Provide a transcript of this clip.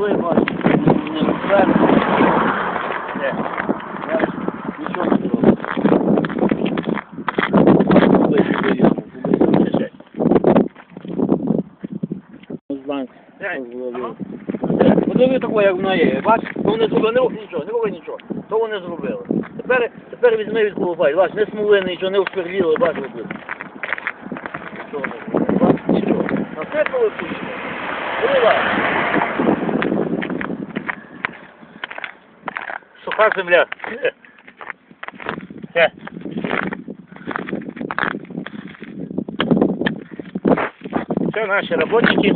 ви бачите, не вперше. Я нічого не зроблю. Подиви такого, як воно є. Бач, то вони зробили, не рух нічого, не роби нічого. То вони зробили. Тепер, тепер візьми від колупай, бач, не смоли, нічого, не всперліли, бач, робили. Нічого не зробили. Бач, нічого. Насипали кучу. Була. Суха земля. Все. Все, наші роботники